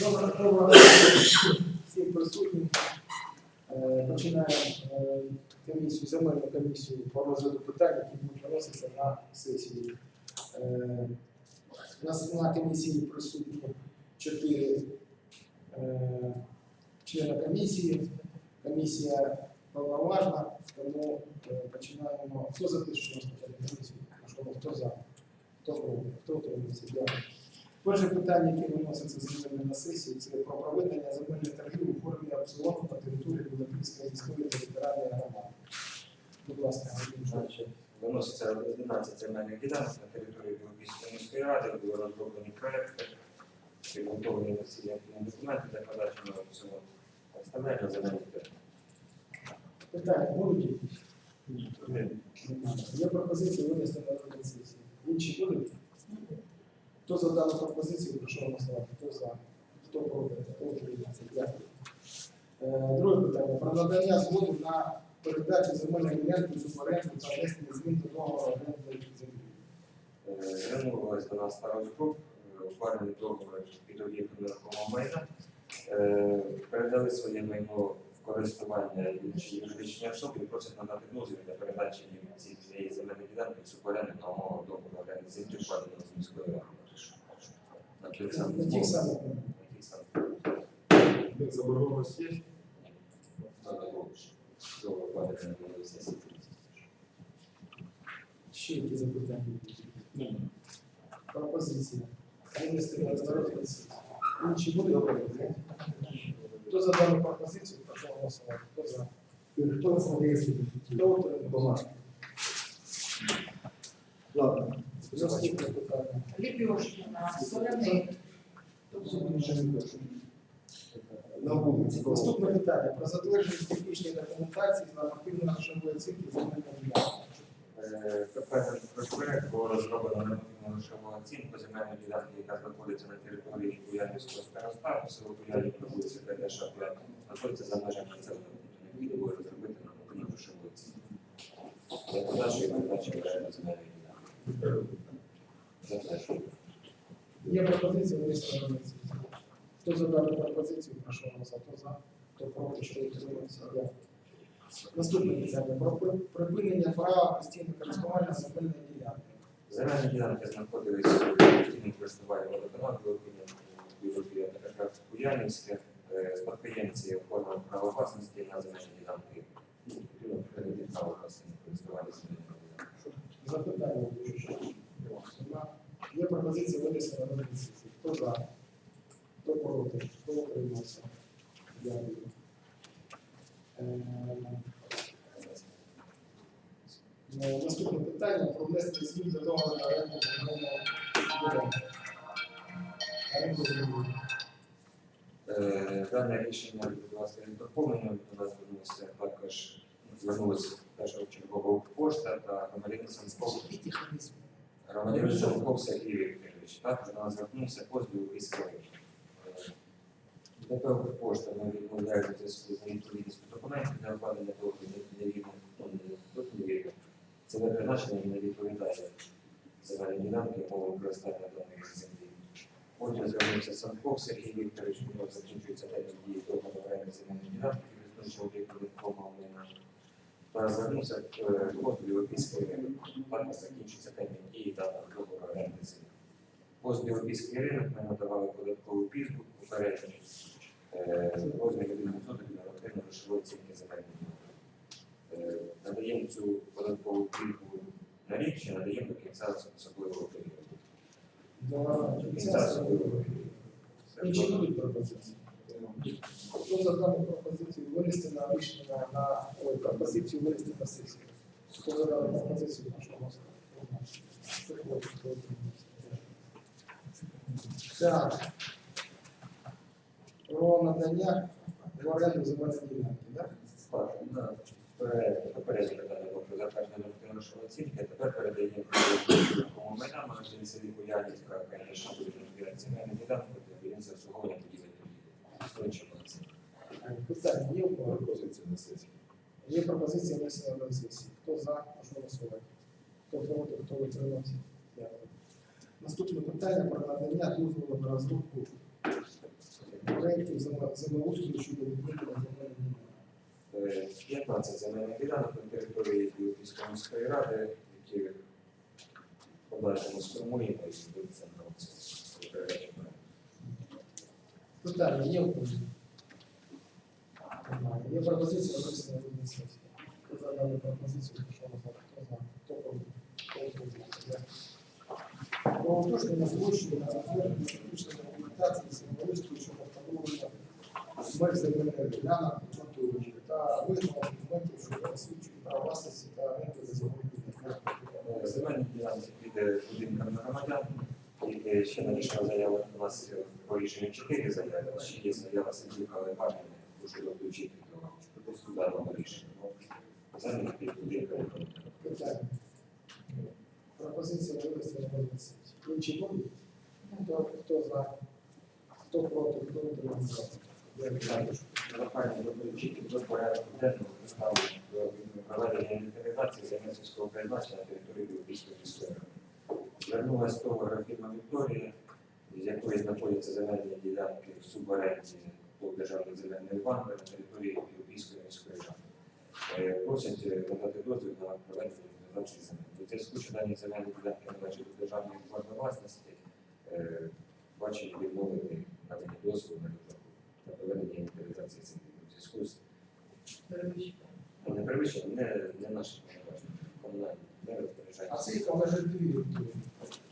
Доброго ранку всім присутнім. Е, Починаємо е, комісію, земельну комісію по розгляду питань, які будуть виноситися на. Е, У нас на комісії присутні чотири члени комісії. Комісія повноважна, тому починаємо. Хто за те, що комісію? Хто за? Хто проти? Хто утримався? Дякую. Перше питання, яке виноситься з на сесію, це про проведення земельних торгів у формі аукціону по території Білопільської міської територіальної громади. Будь ласка, Значить, виноситься 11 земельних ділянок на території Білопільської міської ради, були розроблені проекти, підготовлені всі необхідні документи для подачі на аукціон. Вставляють на земельні ділянки. Питання будуть якісь? Є пропозиція винести на сесії. Інші будуть? Хто за дану пропозицію, прошу голосувати. Хто за? Хто проти? Хто утримався? Дякую. Е, Друге питання. Про надання згоди на передачу земельної ділянки з оренду та внесення змін до договору оренди землі. Е, Звернулися до нас старость груп, ухвалені договори під об'єктом нерухомого майна, Е, передали своє майно в користування іншій юридичній особі і просять надати дозвіл для передачі цієї земельної ділянки в суборенду на умовах договору оренди землі, вкладеного з міської ради. Тих самих На тих самих. На тих самих. Заборгованность есть? Договор вкладений на сесії. Ще які запитання? Пропозиція. Винести на сесії. Інші будуть говорити? Хто за дану пропозицію, прошу голосувати. Хто за? Хто нас надає світ? Хто утримався? Ладно. Наступне питання. Лепешкина, Соляник. На вулиці. Наступне питання про затвердження технічної документації з нормативної грошової оцінки земельної ділянки. Е, КП проект було розроблено нормативну грошову оцінку земельної ділянки, яка знаходиться на території Куяльівського старостату, село Куялів на вулиці Кадеша знаходиться за межами населеного пункту. Необхідно було розробити нормативну грошову оцінку. Для подальшої передачі окремо земельної ділянки. Затверджую. Є пропозиція винести на розгляд сесії. Хто за дану пропозицію, прошу голосувати. За? Хто проти, що утримався? Наступне питання про припинення права постійного користування земельної ділянки. Земельні ділянки знаходились в постійному користуванні водоканалу Білопілля та Кашгар Куяльівське. Е, Спадкоємці оформили право власності на земельні ділянки. Відповідно, припинити право постійного користування земельними ділянками. Запитання дуже швидко. Нема. Є пропозиція винести на розгляд сесії. Хто за? Хто проти? Хто утримався? Дякую. Е, е, Наступне питання про внесення змін до договору оренди земельного ділянки. Оренду землі. Е, Дане рішення, будь ласка, є доповненням. До нас звернулися також звернулися першочергово пошта та громадянин Санков. Громадянин Санков Сергій Вікторович. Також до нас звернувся позов у військовий. Для того пошта ми відмовляємо зв'язку з невідповідністю документів для укладення договору невірних доповідів. Це не призначення і не відповідає земельні ділянки мовою використання даної землі. Потім звернувся Санков Сергій Вікторович, у нього закінчується термін дії договору оренди земельної ділянки, існуючого об'єкту майна. Та звернувся е, позов ринок. Також закінчиться термін дії даного договору оренди землі. Пост Білопільський ринок ми надавали податкову пільгу попередньо е, розмірі 1% для нормативно грошової оцінки земельної ділянки. Е, Надаємо цю податкову пільгу на рік чи надаємо до кінця особливого періоду. Будуть пропозиції? Хто за дану пропозицію винести на рішення на пропозицію винести на сесію? Хто за дану пропозицію, утримався? Так. Про надання в оренду земельної ділянки, так? Да. Пере- питання було про затвердження нормативної грошової оцінки, а тепер передаємо селі Куяльівська, конечно, буде розбирати земельну ділянку для будівництва обслуговування будівель торгівлі. Стойче молодці. Питання є? Пропозиція на сесії. Є пропозиція внесення на сесії. Хто за, прошу голосувати. Хто проти, хто утримався? Дякую. Наступне питання про надання дозволу на розробку проєктів землеустрою щодо ділянок. Е, 15 земельних ділянок на території Білопільської міської ради, які подальшому сформуємо і вийдеться на аукціон. Питання є в? Є пропозиція винесення на сесію. Хто за дану пропозицію, прошу голосувати. Хто за? Хто? Дякую. Про уточнення площі на затвердження документації землеустрою щодо встановлення меж земельних ділянок у натурі та визнання документів щодо освічення права власності та оренди за земельні Е, Земельні ділянки піде будинкам громадян. І е, ще надійшла заява у нас е, по рішенню 4 заяви, ще є заява Сергія Леварніна, дуже долучити до даного рішення. Землі під будинками Пропозиція винести на. Інші будуть? Хто, хто за? Хто проти? Хто утримався? Дякую. Прохання долучити до порядку денного до проведення інвентаризації земельського призначення на території Білопільської міської ради. Звернулася того фірма Вікторія, з якої знаходяться земельні ділянки в суборенді по державних земельних банках на території Білопільської міської ради. Е, Просять е, надати дозвіл на проведення інвентаризації земель. У зв'язку, що дані земельні ділянки належать до державної власності, е, бачення відмовити надання дозволу на проведення інвентаризації землі. У зв'язку з ну, не перевищення, не, не наші повноваження, комунальні, не А це належить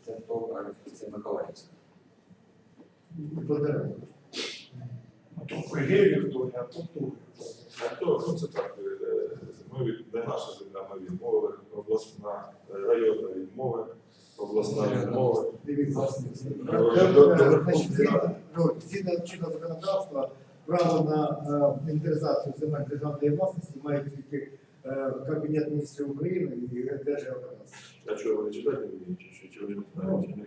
дві Вікторії. Це то, а це Миколаївська. Ну це так, е, ми від- не наша земля, ми відмовили, обласна е, районна відмова, обласна відмова. Значить, згідно- чинного законодавства, право на е, інвентаризацію земель державної власності мають тільки е, Кабінет міністрів України і Держгеокадастр. А чого вони читати не вміють, чи, вони не знають, чи не?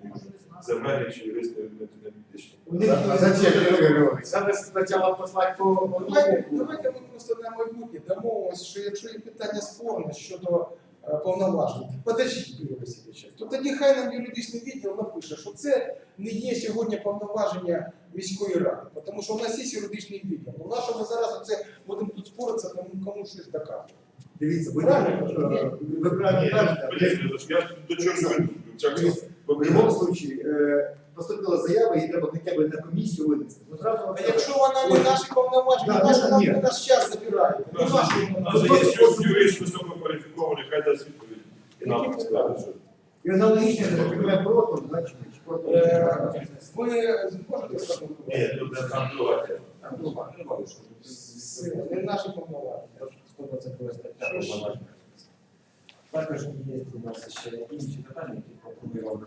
Земельні чи юристи не, не медичні. У зачем Юрій Григорович? Треба спочатку послати по Давайте, давайте ми просто на майбутнє домовимося, що якщо є питання спорне щодо е, повноважень, подождіть, Юрій Васильович, то тоді хай нам юридичний відділ напише, що це не є сьогодні повноваження міської ради, тому що у нас є юридичний відділ. На що ми зараз оце будемо тут споритися, кому, кому щось доказувати. Дивіться, будь Правильно. е, ви правильно кажете. Я до чого веду? В будь-якому случае е, поступила заява, її треба хоча б на комісію винести. Ну, А якщо вона не наші повноваження, наша нам ні. наш час нас Ну, є юрист- висококваліфікований, хай дасть відповідь. І нам скаже, що І аналогічно, наприклад, значить, проти. Е, Ви зможете сказати? ні, тут не там. Не Не наші повноваження. 120 стаття повноваження. Також є у нас ще інші питання, які пропоную вам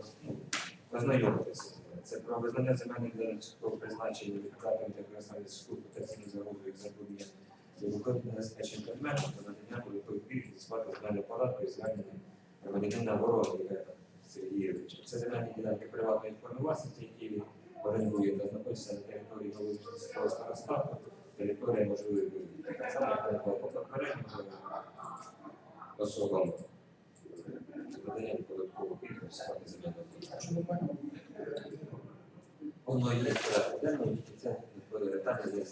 ознайомитися. Це про визнання земельних ділянського призначення відкладення та використання зв'язку потенційних загрозу як забруднення і виконання небезпечних предметів та надання пільг зі сплати земельного податку і звернення громадянина Ворога Сергійовича. Це земельні ділянки приватної форми власності, які орендує та знаходяться на території Головського старостату, територія можливої виведення. Так само, як по попередньому особам з наданням податкових пільг у земельного податку. А що? Воно йде в порядку тільки це питання є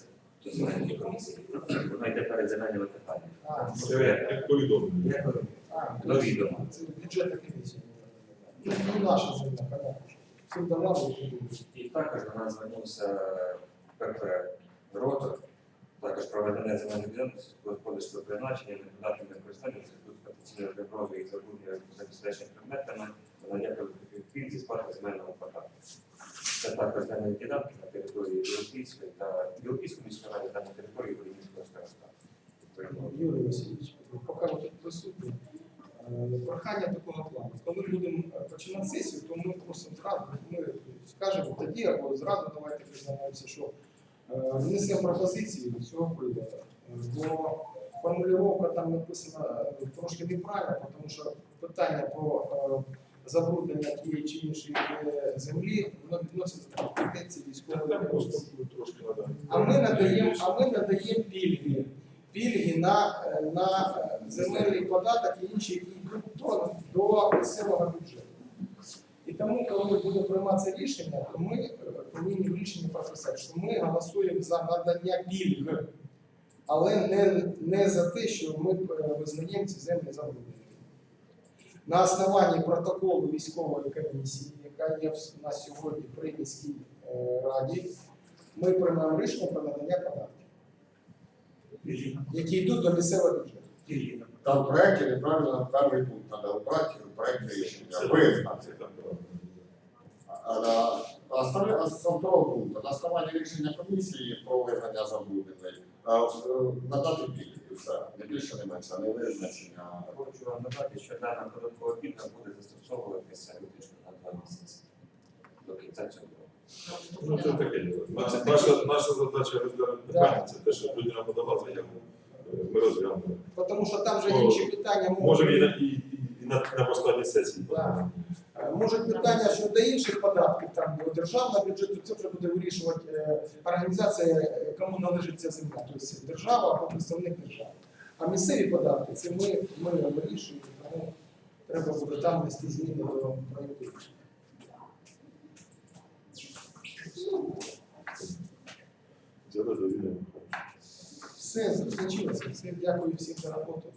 до земельної комісії. Воно йде перед земельними питаннями. Це як повідомлення. Як ви До відома. Це бюджетна комісія. Ну, не наша земля. Всім дома. І також до нас звернувся ПП Ротор, також проведення земельних ділянок господарського призначення, не подати на використання зв'язку з потенційною і забруднення забезпечення предметами, надання зі сплати земельного податку. Це також земельні ділянки на території Білопільської та Білопільської міської ради та на території Волинського старостату. Юрій Васильович, поки ви тут присутні, е, прохання такого плану. Коли ми будемо е, починати сесію, то ми просто зразу ми скажемо тоді, або зразу давайте признаємося, що е, пропозиції до цього приводу. Е, Бо формулювання там написана е, трошки неправильно, тому що питання про забруднення тієї чи іншої землі воно відноситься до компетенції військової трошки. А ми надаємо, а ми надаємо пільги. Пільги на, на земельний податок і інші, які йдуть до, до місцевого бюджету. Тому, коли буде прийматися рішення, то ми повинні в рішенні прописати, що ми голосуємо за надання пільг, але не, не за те, що ми е, визнаємо ці землі забудовою. На основанні протоколу військової комісії, яка є в нас сьогодні при міській е, раді, ми приймаємо рішення про надання податків, які йдуть до місцевого бюджету. Там в проекті неправильно перший пункт треба обрати в проекті рішення. Пункту, на основанні рішення комісії про визнання в- надати пільги, все. Не більше, не менше, не визначення. Хочу вам нагадати, що дана податкова пільга буде застосовуватися виключно на два місяці до кінця цього року. Ну, це таке діло. Ну, Наша, наша задача розглянути питання, це те, що людина подала заяву. Е, Ми розглянули. Тому що там вже інші питання Може можуть. і на, і, і, і на, на останній сесії. Да. Може питання щодо інших податків, там до державного бюджету, це вже буде вирішувати е, організація, кому належить ця земля, тобто держава або представник держави. А місцеві податки це ми, ми вирішуємо, тому треба буде там внести зміни до проєкту. Все, закінчилося. Все, дякую всім за роботу.